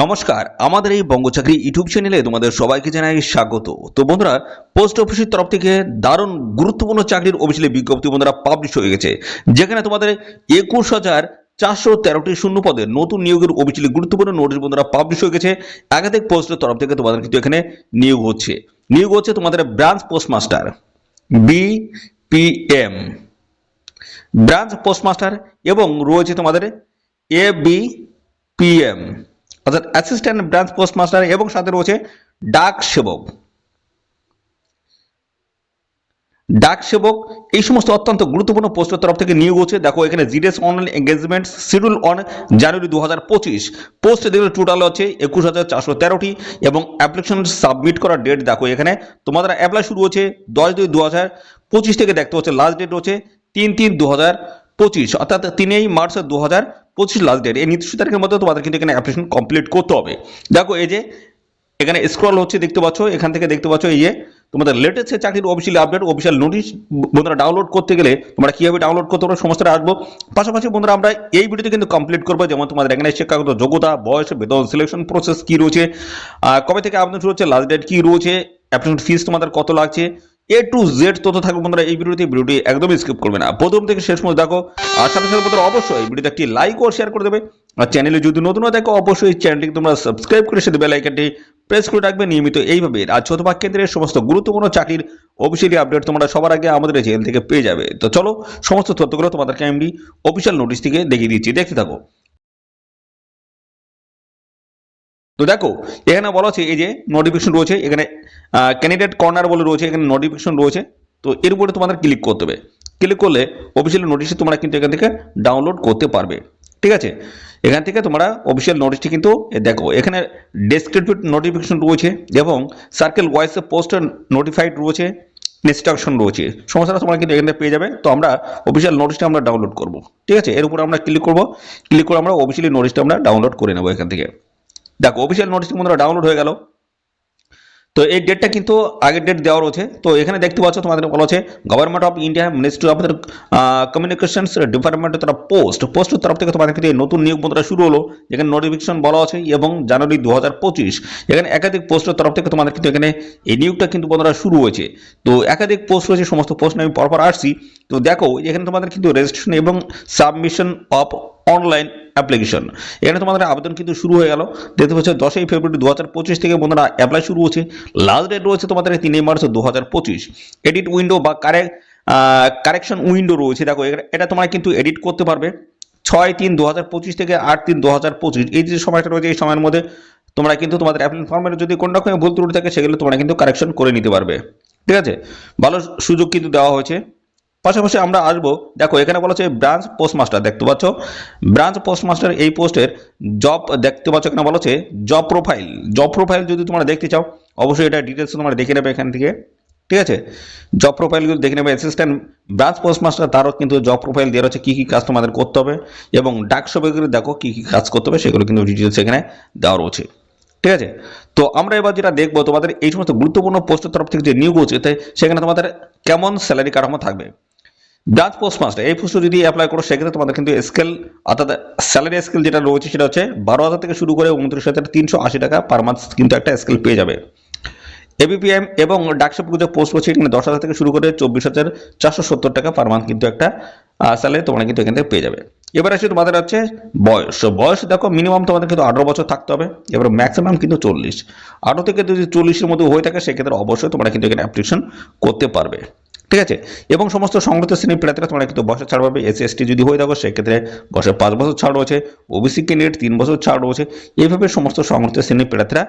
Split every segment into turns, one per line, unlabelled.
নমস্কার, আমাদের এই বঙ্গচাকরি ইউটিউব চ্যানেলে তোমাদের সবাইকে জানাই স্বাগত। তো বন্ধুরা, পোস্ট অফিসের তরফ থেকে দারুণ গুরুত্বপূর্ণ চাকরির অফিসিয়ালি বিজ্ঞপ্তি বন্ধুরা পাবলিশ হয়ে গেছে। যেখানে তোমাদের একুশ হাজার চারশো তেরোটি শূন্য পদে নতুন নিয়োগের অফিসিয়ালি গুরুত্বপূর্ণ নোটিশ বন্ধুরা পাবলিশ হয়ে গেছে। একাধিক পোস্টের তরফ থেকে তোমাদের কিন্তু এখানে নিয়োগ হচ্ছে। নিয়োগ হচ্ছে তোমাদের branch postmaster BPM branch postmaster এবং রয়েছে তোমাদের এ বি পিএম অর্থাৎ অ্যাসিস্ট্যান্ট ব্রাঞ্চ পোস্টমাস্টার এবং সাথে রয়েছে ডাক সেবক। ডাক সেবক, এই সমস্ত অত্যন্ত গুরুত্বপূর্ণ পোস্টের তরফ থেকে নিয়োগ হচ্ছে। দেখো, এখানে GDS online engagement schedule on January দু হাজার পঁচিশ। পোস্ট দেখলে টোটাল হচ্ছে একুশ হাজার চারশো তেরোটি এবং অ্যাপ্লিকেশন সাবমিট করার ডেট দেখো এখানে। তোমাদের অ্যাপ্লাই শুরু হচ্ছে দশ দুই দু হাজার পঁচিশ থেকে দেখতে হচ্ছে লাস্ট ডেট হচ্ছে তিন তিন দু হাজার পঁচিশ, অর্থাৎ তিনই মার্চ দু হাজার পঁচিশ লাস্ট ডেট এই নির্দিষ্ট তারিখের মধ্যে তোমাদের কিন্তু এখানে অ্যাপ্লিকেশন কমপ্লিট করতে হবে। দেখো, এই যে এখানে স্ক্রল হচ্ছে, দেখতে পাচ্ছ, এখান থেকে দেখতে পাচ্ছ, এই যে তোমাদের লেটেস্ট চাকরির অফিসিয়াল আপডেট অফিসিয়াল নোটিশ বন্ধুরা ডাউনলোড করতে গেলে তোমরা কীভাবে ডাউনলোড করতে পারো, সমস্তটা আসব। পাশাপাশি বন্ধুরা আমরা এই ভিডিওতে কিন্তু কমপ্লিট করব, যেমন তোমাদের এখানে শিক্ষাগত যোগ্যতা, বয়স, বেতন সিলেকশন প্রসেস কী রয়েছে কবে থেকে আবেদন শুরু হচ্ছে লাস্ট ডেট কী রয়েছে অ্যাপ্লিকেশন ফিস তোমাদের কত লাগছে এ টু জেড তথ্য থাকবে বন্ধুরা, এই ভিডিওতে ভিডিওটি একদমই স্কিপ করবে না। প্রথম থেকে শেষ পর্যন্ত দেখো, আর সাথে সাথে বন্ধুরা অবশ্যই ভিডিওতে একটি লাইক ও শেয়ার করে দেবে। আর চ্যানেলে যদি নতুন দেখো অবশ্যই চ্যানেলটিকে তোমরা সাবস্ক্রাইব করে সাথে বেল আইকনটি প্রেস করে রাখবে নিয়মিত এইভাবে। আর চতুর্থ কেন্দ্রের সমস্ত গুরুত্বপূর্ণ চাকরির অফিসিয়ালি আপডেট তোমরা সবার আগে আমাদের চ্যানেল থেকে পেয়ে যাবে। তো চলো, সমস্ত তথ্যগুলো তোমাদেরকে আমি অফিসিয়াল নোটিশ থেকে দেখিয়ে দিচ্ছি। দেখতে থাকো। তো দেখো, এখানে বলা হচ্ছে এই যে নোটিফিকেশন রয়েছে, এখানে ক্যান্ডিডেট কর্নার বলে রয়েছে, এখানে নোটিফিকেশন রয়েছে। তো এর উপরে তোমাদের ক্লিক করতে হবে। ক্লিক করলে অফিসিয়াল নোটিশে তোমরা কিন্তু এখান থেকে ডাউনলোড করতে পারবে। ঠিক আছে? এখান থেকে তোমরা অফিসিয়াল নোটিশটি কিন্তু দেখো, এখানে ডেসক্রিপটিভ নোটিফিকেশন রয়েছে এবং সার্কেল ওয়াইসে পোস্টার নোটিফাইড রয়েছে ইনস্ট্রাকশন রয়েছে। সমস্যাটা তোমরা কিন্তু এখানে পেয়ে যাবে। তো আমরা অফিসিয়াল নোটিশটা আমরা ডাউনলোড করব। ঠিক আছে? এর উপরে আমরা ক্লিক করব। ক্লিক করে আমরা অফিসিয়ালি নোটিশটা আমরা ডাউনলোড করে নেব এখান থেকে। দেখো অফিসিয়াল নোটিশটি বন্ধুরা ডাউনলোড হয়ে গেল। তো এই ডেটটা কিন্তু আগের ডেট দেওয়া রয়েছে। তো এখানে দেখতে পাচ্ছ তোমাদের বলা হচ্ছে government of India ministry of communications ডিপার্টমেন্টের তরফ পোস্ট পোস্টের তরফ থেকে তোমাদের কিন্তু নতুন নিয়োগ বন্ধুরা শুরু হলো। যেখানে নোটিফিকেশন বলা আছে এবং জানুয়ারি দু হাজার পঁচিশ। এখানে একাধিক পোস্টের তরফ থেকে তোমাদের কিন্তু এখানে এই নিয়োগটা কিন্তু বন্ধুরা শুরু হয়েছে। তো একাধিক পোস্ট রয়েছে, সমস্ত পোস্ট আমি পরপর আসছি। তো দেখো, এখানে তোমাদের কিন্তু রেজিস্ট্রেশন এবং সাবমিশন অফ অনলাইন অ্যাপ্লিকেশন এখানে তোমাদের আবেদন কিন্তু শুরু হয়ে গেল। দেখতে পাচ্ছ, দশই ফেব্রুয়ারি দু হাজার পঁচিশ থেকে বন্ধুরা অ্যাপ্লাই শুরু হচ্ছে। লাস্ট ডেট রয়েছে তোমাদের তিনই মার্চ দু হাজার পঁচিশ। এডিট উইন্ডো বা কারেক্ট কারেকশন উইন্ডো রয়েছে। দেখো এটা- তোমরা কিন্তু এডিট করতে পারবে। ছয় তিন দু হাজার পঁচিশ থেকে আট তিন দু হাজার পঁচিশ। এই যে সময়টা রয়েছে, এই সময়ের মধ্যে তোমরা কিন্তু তোমাদের অ্যাপ্লিকেশন ফর্মের যদি কোনো রকমের ভুল ত্রুটি থাকে, সেগুলো তোমরা কিন্তু কারেকশন করে নিতে পারবে। ঠিক আছে? ভালো সুযোগ কিন্তু দেওয়া হয়েছে। পাশাপাশি আমরা আসব, দেখো এখানে বলা হচ্ছে ব্রাঞ্চ পোস্টমাস্টার দেখতে পাচ্ছ? ব্রাঞ্চ পোস্টমাস্টার এই পোস্টের জব দেখতে পাচ্ছ এখানে বলা হচ্ছে জব প্রোফাইল জব প্রোফাইল যদি তোমরা দেখতে চাও, অবশ্যই এটা ডিটেলস তোমরা দেখে নেবে এখান থেকে। ঠিক আছে? জব প্রোফাইলগুলো দেখে নেবে অ্যাসিস্ট্যান্ট ব্রাঞ্চ পোস্টমাস্টার তারও কিন্তু জব প্রোফাইল দেওয়া হচ্ছে কী কী কাজ তোমাদের করতে হবে এবং ডাক সবাইগুলো দেখো কী কী কাজ করতে হবে, সেগুলো কিন্তু ডিটেলস এখানে দেওয়া রয়েছে। ঠিক আছে? তো আমরা এবার যেটা দেখব, তোমাদের এই সমস্ত গুরুত্বপূর্ণ পোস্টের তরফ থেকে যে নিয়োগ হচ্ছে তাই সেখানে তোমাদের কেমন স্যালারি কাঠামো থাকবে? ব্রাঞ্চ পোস্টমাস্টার এই পোস্টে যদি অ্যাপ্লাই করো, সেক্ষেত্রে তোমাদের কিন্তু স্কেল অর্থাৎ স্যালারি স্কেল যেটা রয়েছে, সেটা হচ্ছে বারো হাজার থেকে শুরু করে উনত্রিশ হাজার তিনশো আশি টাকা পার মান্থ কিন্তু একটা স্কেল পেয়ে যাবে। এবিপিএম এবং ডাকসব যে পোস্ট রয়েছে এখানে দশ হাজার থেকে শুরু করে চব্বিশ হাজার চারশো সত্তর টাকা পার মান্থ কিন্তু একটা স্যালারি তোমরা কিন্তু এখান থেকে পেয়ে যাবে। এবার আসছে তোমাদের হচ্ছে বয়স। বয়স দেখো মিনিমাম তোমাদের কিন্তু আঠারো বছর থাকতে হবে, এবার ম্যাক্সিমাম কিন্তু চল্লিশ। আঠারো থেকে যদি চল্লিশের মধ্যে হয়ে থাকে, সেক্ষেত্রে অবশ্যই তোমরা কিন্তু এখানে অ্যাপ্লিকেশন করতে পারবে। ঠিক আছে? এবং সমস্ত সংগঠিত শ্রেণির প্রার্থীরা তোমরা কিন্তু বছর ছাড় পাবে এসসি এসটি যদি হয়ে থাকো, সেক্ষেত্রে বছর পাঁচ বছর ছাড় রয়েছে ওবিসি ক্যান্ডিডেট তিন বছর ছাড় রয়েছে, এইভাবে সমস্ত সংগঠিত শ্রেণির প্রার্থীরা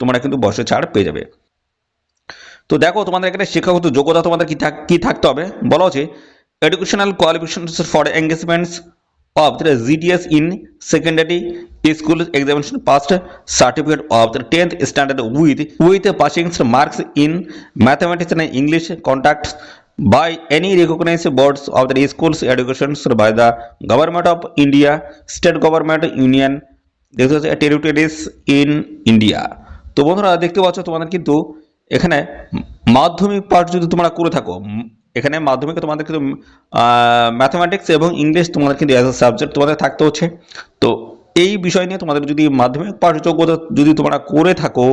তোমরা কিন্তু বছর ছাড় পেয়ে যাবে। তো দেখো, তোমাদের এখানে শিক্ষাগত যোগ্যতা তোমাদের কি থাক, কি থাকতে হবে? বলা হচ্ছে educational qualifications for engagements of the GDS in secondary school examination past certificate of the tenth standard with with passing marks in mathematics and English contacts by any recognized boards of the schools education by the government of India, state government, union, this is a territories in India. তো বন্ধুরা দেখতে পাচ্ছ তোমাদের কিন্তু এখানে মাধ্যমিক পাঠ যদি তোমরা করে থাকো এখানে মাধ্যমিকে তোমাদের কিন্তু ম্যাথামেটিক্স এবং ইংলিশ তোমাদের কিন্তু অ্যাজ সাবজেক্ট তোমাদের থাকতে হচ্ছে তো এই বিষয় নিয়ে তোমাদের যদি মাধ্যমিক পাশ যোগ্যতা যদি তোমরা করে থাকো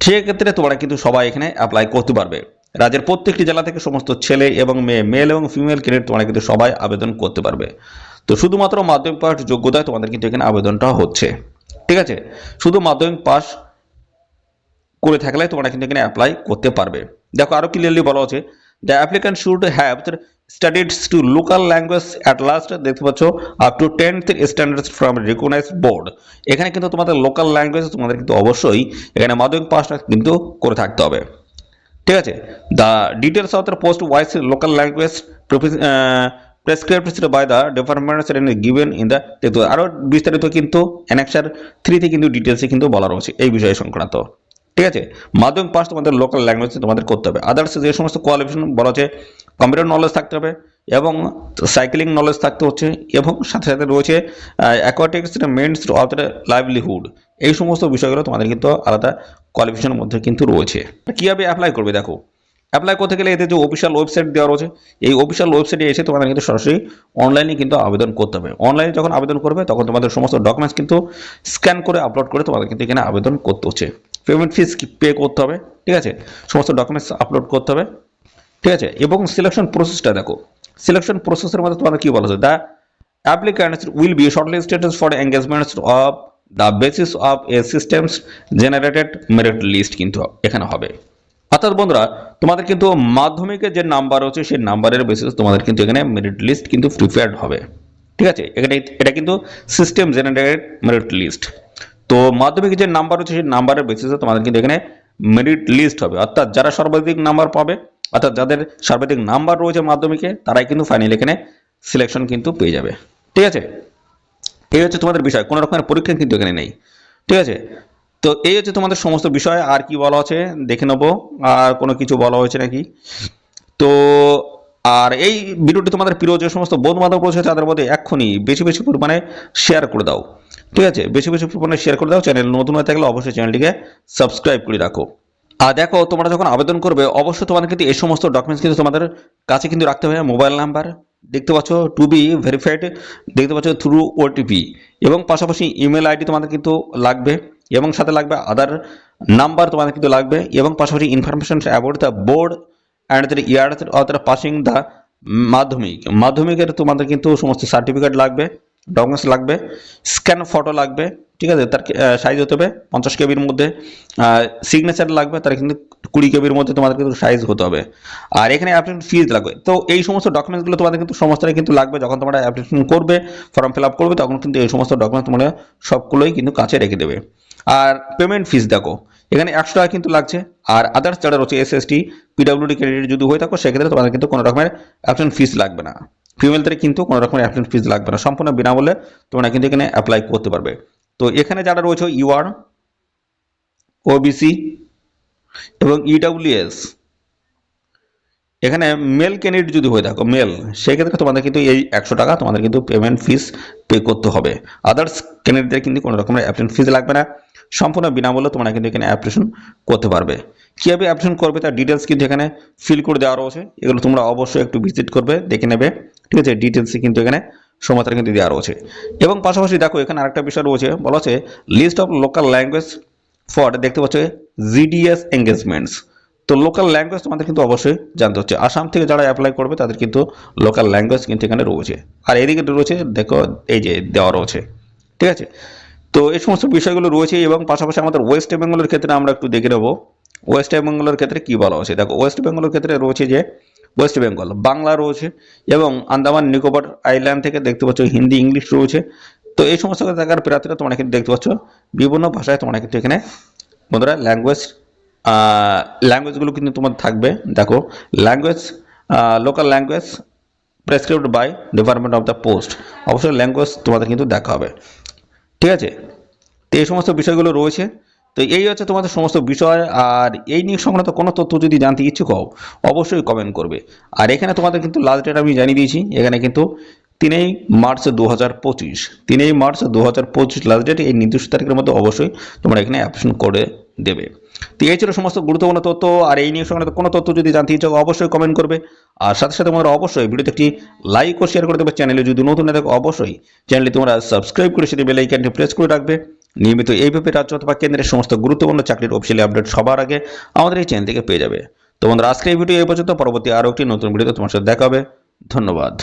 সেক্ষেত্রে তোমরা কিন্তু সবাই এখানে অ্যাপ্লাই করতে পারবে রাজ্যের প্রত্যেকটি জেলা থেকে সমস্ত ছেলে এবং মেয়ে মেল এবং ফিমেল ক্যান্ডিডেট তোমরা কিন্তু সবাই আবেদন করতে পারবে। তো শুধুমাত্র মাধ্যমিক পাস যোগ্যতায় তোমাদের কিন্তু এখানে আবেদনটা হচ্ছে। ঠিক আছে? শুধু মাধ্যমিক পাস করে থাকলে তোমরা কিন্তু এখানে অ্যাপ্লাই করতে পারবে। দেখো আরও ক্লিয়ারলি বলা হচ্ছে the applicant should have studied to local language at last দেখতে পাচ্ছ up to tenth standards from recognize board এখানে কিন্তু তোমাদের লোকাল ল্যাঙ্গুয়েজ তোমাদের কিন্তু অবশ্যই এখানে মাধ্যমিক পাসটা কিন্তু করে থাকতে হবে। ঠিক আছে? The details of the post wise local language prescribed by the departments given in the দেখতে আরও বিস্তারিত কিন্তু অ্যানেক্সার থ্রিতে কিন্তু ডিটেলসে কিন্তু বলা রয়েছে এই বিষয় সংক্রান্ত। ঠিক আছে? মাধ্যমিক পাস তোমাদের লোকাল ল্যাঙ্গুয়েজ তোমাদের করতে হবে। আদার্স যে সমস্ত কোয়ালিফিকেশন বলা হচ্ছে কম্পিউটার নলেজ থাকতে হবে এবং সাইক্লিং নলেজ থাকতে হচ্ছে এবং সাথে সাথে রয়েছে অ্যাকোয়াটিক্স মেন্স দ্য লাইভলিহুড এই সমস্ত বিষয়গুলো তোমাদের কিন্তু আলাদা কোয়ালিফিকেশনের মধ্যে কিন্তু রয়েছে। কীভাবে অ্যাপ্লাই করবে দেখো? অ্যাপ্লাই করতে গেলে এতে যে অফিসিয়াল ওয়েবসাইট দেওয়া রয়েছে, এই অফিসিয়াল ওয়েবসাইটে এসে তোমাদের কিন্তু সরাসরি অনলাইনে কিন্তু আবেদন করতে হবে। অনলাইনে যখন আবেদন করবে, তখন তোমাদের সমস্ত ডকুমেন্টস কিন্তু স্ক্যান করে আপলোড করে তোমাদের কিন্তু এখানে আবেদন করতে হচ্ছে। পেমেন্ট ফিস পে করতে হবে, ঠিক আছে? সমস্ত ডকুমেন্টস আপলোড করতে হবে, ঠিক আছে? এবং সিলেকশন প্রসেসটা দেখো। সিলেকশন প্রসেসের মধ্যে তোমাদের কি বলা হচ্ছে? The applicants will be shortlisted for engagements of the basis of a systems generated merit list কিন্তু এখানে হবে। অর্থাৎ বন্ধুরা, তোমাদের কিন্তু মাধ্যমিকের যে নাম্বার রয়েছে, সেই নাম্বারের বেসিস তোমাদের কিন্তু এখানে মেরিট লিস্ট কিন্তু প্রিপেয়ার্ড হবে। ঠিক আছে? এখানে এটা কিন্তু সিস্টেম জেনারেটেড মেরিট লিস্ট তো মাধ্যমিকের যে নাম্বার রয়েছে, সেই নাম্বারের বেসিসে তোমাদের কিন্তু এখানে মেরিট লিস্ট হবে। অর্থাৎ যারা সর্বাধিক নাম্বার পাবে, অর্থাৎ যাদের সর্বাধিক নাম্বার রয়েছে মাধ্যমিকে, তারাই কিন্তু ফাইনাল এখানে সিলেকশন কিন্তু পেয়ে যাবে। ঠিক আছে? এই হচ্ছে তোমাদের বিষয়। কোনো রকমের পরীক্ষা কিন্তু এখানে নেই। ঠিক আছে? তো এই হচ্ছে তোমাদের সমস্ত বিষয়। আর কি বলা আছে দেখে নেব। আর কোনো কিছু বলা হয়েছে নাকি? তো আর এই ভিডিওটি তোমাদের প্রিয় যে সমস্ত বন্ধু বান্ধব রয়েছে, তাদের মধ্যে এক্ষুনি বেশি বেশি পরিমাণে শেয়ার করে দাও। ঠিক আছে? বেশি বেশি পরিমাণে শেয়ার করে দাও। চ্যানেল নতুন হয়ে থাকলে অবশ্যই চ্যানেলটিকে সাবস্ক্রাইব করে রাখো। আর দেখো, তোমরা যখন আবেদন করবে, অবশ্যই তোমাদের কিন্তু এই সমস্ত ডকুমেন্টস কিন্তু তোমাদের কাছে কিন্তু রাখতে হবে। মোবাইল নাম্বার দেখতে পাচ্ছ টু বি ভেরিফাইড দেখতে পাচ্ছ থ্রু ওটিপি এবং পাশাপাশি ইমেল আইডি তোমাদের কিন্তু লাগবে এবং সাথে লাগবে আদার নাম্বার তোমাদের কিন্তু লাগবে এবং পাশাপাশি information about the board and the year of passing the মাধ্যমিক। মাধ্যমিকের তোমাদের কিন্তু সমস্ত সার্টিফিকেট লাগবে ডকুমেন্টস লাগবে স্ক্যান ফটো লাগবে, ঠিক আছে? তার সাইজ হতে হবে, পঞ্চাশ কেবির মধ্যে। সিগনেচার লাগবে, তার কিন্তু কুড়ি কেবির মধ্যে তোমাদের কিন্তু সাইজ হতে হবে। আর এখানে অ্যাপ্লিকেশন ফিজ লাগবে। তো এই সমস্ত ডকুমেন্টসগুলো তোমাদের কিন্তু সমস্তটাই কিন্তু লাগবে। যখন তোমরা অ্যাপ্লিকেশন করবে ফর্ম ফিল আপ করবে, তখন কিন্তু এই সমস্ত ডকুমেন্টস তোমরা সবগুলোই কিন্তু কাছে রেখে দেবে। আর পেমেন্ট ফিস দেখো, এখানে একশো টাকা কিন্তু লাগছে। আর আদার্স যারা রয়েছে S S T PWD candidate যদি হয়ে থাকো, সেক্ষেত্রে তোমাদের কিন্তু কোনো রকমের অ্যাপ্লিকেশন ফিস লাগবে না। ফিমেলদের কিন্তু কোনো রকমের অ্যাপ্লিকেশন ফিস লাগবে না। সম্পূর্ণ বিনামূল্যে তোমরা কিন্তু এখানে অ্যাপ্লাই করতে পারবে। তো এখানে যারা রয়েছে ইউআর ওবিসি এবং ইডাব্লিউএস এখানে মেল ক্যান্ডিডেট যদি হয়ে থাকো মেল সেক্ষেত্রে তোমাদের কিন্তু এই একশো টাকা তোমাদের কিন্তু পেমেন্ট ফিস পে করতে হবে। আদার্স ক্যান্ডিডেটদের কিন্তু কোনো রকমের অ্যাপ্লিকেশন ফিস লাগবে না। সম্পূর্ণ বিনামূল্যে তোমরা কিন্তু এখানে অ্যাপ্লিকেশন করতে পারবে। কীভাবে অ্যাপ্লিকেশন করবে তার ডিটেলস কিন্তু এখানে ফিল করে দেওয়া রয়েছে। এগুলো তোমরা অবশ্যই একটু ভিজিট করবে, দেখে নেবে। ঠিক আছে? ডিটেলসে কিন্তু এখানে সমাচার কিন্তু দেওয়া রয়েছে। এবং পাশাপাশি দেখো, এখানে আরেকটা বিষয় রয়েছে। বলা আছে list of local language for দেখতে পাচ্ছ? জিডিএস এঙ্গেজমেন্টস তো লোকাল ল্যাঙ্গুয়েজ তোমাদের কিন্তু অবশ্যই জানতে হচ্ছে। আসাম থেকে যারা অ্যাপ্লাই করবে, তাদের কিন্তু লোকাল ল্যাঙ্গুয়েজ কিন্তু এখানে রয়েছে। আর এদিকে রয়েছে, দেখো, এই যে দেওয়া রয়েছে। ঠিক আছে? তো এই সমস্ত বিষয়গুলো রয়েছে এবং পাশাপাশি আমাদের ওয়েস্ট বেঙ্গলের ক্ষেত্রে আমরা একটু দেখে নেব। ওয়েস্ট বেঙ্গলের ক্ষেত্রে কী বলা হয়েছে? দেখো ওয়েস্ট বেঙ্গলের ক্ষেত্রে রয়েছে যে ওয়েস্ট বেঙ্গল বাংলা রয়েছে এবং আন্দামান নিকোবর আইল্যান্ড থেকে দেখতে পাচ্ছ হিন্দি, ইংলিশ রয়েছে। তো এই সমস্ত জায়গার প্রার্থীরা তোমরা কিন্তু দেখতে পাচ্ছ, বিভিন্ন ভাষায় তোমরা কিন্তু এখানে বন্ধুরা ল্যাঙ্গুয়েজ ল্যাঙ্গুয়েজগুলো কিন্তু তোমার থাকবে। দেখো language local language prescribed by department of the post অবশ্যই ল্যাঙ্গুয়েজ তোমাদের কিন্তু দেখা হবে। ঠিক আছে? তো এই সমস্ত বিষয়গুলো রয়েছে। তো এই হচ্ছে তোমাদের সমস্ত বিষয়। আর এই নিয়ে সংক্রান্ত কোনো তথ্য যদি জানতে ইচ্ছুক হও, অবশ্যই কমেন্ট করবে। আর এখানে তোমাদের কিন্তু লাস্ট ডেট আমি জানিয়ে দিয়েছি। এখানে কিন্তু তিনই মার্চ দু হাজার পঁচিশ। তিনই মার্চ দু হাজার পঁচিশ লাস্ট ডেট এই নির্দিষ্ট তারিখের মধ্যে অবশ্যই তোমরা এখানে অ্যাপ্লিকেশন করে দেবে। তো এই ছিল সমস্ত গুরুত্বপূর্ণ তথ্য। আর এই নিয়ে সংক্রান্ত কোনো তথ্য যদি জানতে ইচ্ছুক অবশ্যই কমেন্ট করবে। আর সাথে সাথে তোমরা অবশ্যই ভিডিওতে একটি লাইক ও শেয়ার করে দেবে চ্যানেলে যদি নতুন না দেখো অবশ্যই চ্যানেলটি তোমরা সাবস্ক্রাইব করে সেটি বেল আইকনটি প্রেস করে রাখবে। নিয়মিত এইভাবে রাজ্য অথবা কেন্দ্রের সমস্ত গুরুত্বপূর্ণ চাকরির অফিসিয়ালি আপডেট সবার আগে আমাদের এই চ্যানেল থেকে পেয়ে যাবে। তো বন্ধুরা আজকে এই ভিডিও এই পর্যন্ত। পরবর্তী আরও একটি নতুন ভিডিওতে তোমার সাথে দেখা হবে। ধন্যবাদ।